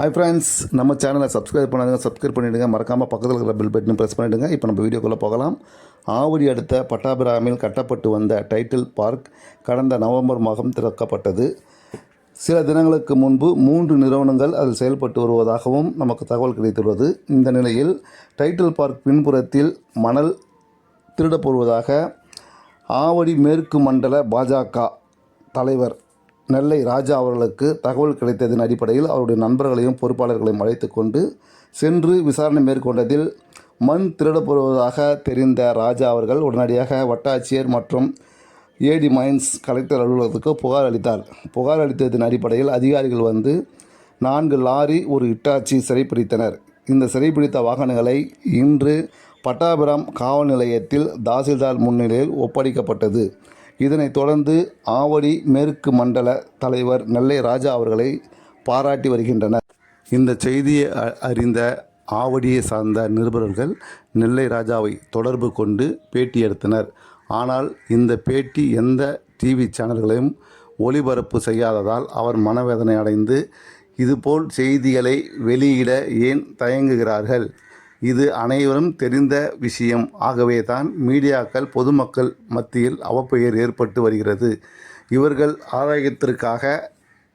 Hi friends நம்ம சேனலை subscribe பண்ணாதுங்க subscribe பண்ணிவிடுங்க மறக்காமல் பக்கத்தில் இருக்கிற பெல் பட்டனும் ப்ரெஸ் பண்ணிவிடுங்க இப்போ நம்ம வீடியோக்குள்ளே போகலாம். ஆவடி அடுத்த பட்டாபிராமில் கட்டப்பட்டு வந்த டைட்டில் பார்க் கடந்த நவம்பர் மாதம் திறக்கப்பட்டது. சில தினங்களுக்கு முன்பு மூன்று நிறுவனங்கள் அதில் செயல்பட்டு வருவதாகவும் நமக்கு தகவல் கிடைத்துள்ளது. இந்த நிலையில் டைட்டில் பார்க் பின்புறத்தில் மணல் திருடப்படுவதாக ஆவடி மேற்கு மண்டல பாஜக தலைவர் நெல்லை ராஜா அவர்களுக்கு தகவல் கிடைத்ததன் அடிப்படையில் அவருடைய நண்பர்களையும் பொறுப்பாளர்களையும் அழைத்து கொண்டு சென்று விசாரணை மேற்கொண்டதில் மண் திருடப்படுவதாக தெரிந்த ராஜா அவர்கள் உடனடியாக வட்டாட்சியர் மற்றும் ஏடி மைன்ஸ் கலெக்டர் அலுவலகத்துக்கு புகார் அளித்தார். புகார் அளித்ததன் அடிப்படையில் அதிகாரிகள் வந்து நான்கு லாரி ஒரு இட்டாச்சி சிறைப்பிடித்தனர் இந்த சிறைப்பிடித்த வாகனங்களை இன்று பட்டாபிராம் காவல் நிலையத்தில் தாசில்தார் முன்னிலையில் ஒப்படைக்கப்பட்டது. இதனைத் தொடர்ந்து ஆவடி மேற்கு மண்டல தலைவர் நெல்லை ராஜா அவர்களை பாராட்டி வருகின்றனர். இந்த செய்தியை அ- அறிந்த ஆவடியை சார்ந்த நிருபர்கள் நெல்லை ராஜாவை தொடர்பு கொண்டு பேட்டி எடுத்தனர். ஆனால் இந்த பேட்டி எந்த டிவி சேனல்களையும் ஒளிபரப்பு செய்யாததால் அவர் மனவேதனை அடைந்து இதுபோல் செய்திகளை வெளியிட ஏன் தயங்குகிறார்கள்? இது அனைவரும் தெரிந்த விஷயம். ஆகவே தான் மீடியாக்கள் பொதுமக்கள் மத்தியில் அவப்பெயர் ஏற்பட்டு வருகிறது. இவர்கள் ஆதாயத்திற்காக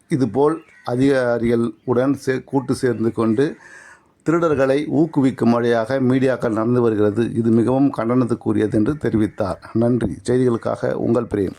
இதுபோல் அதிகாரிகள் உடன் சே கூட்டு சேர்ந்து கொண்டு திருடர்களை ஊக்குவிக்கும் வழியாக மீடியாக்கள் நடந்து வருகிறது. இது மிகவும் கண்டனத்துக்குரியது என்று தெரிவித்தார். நன்றி. செய்திகளுக்காக உங்கள் பிரேம்.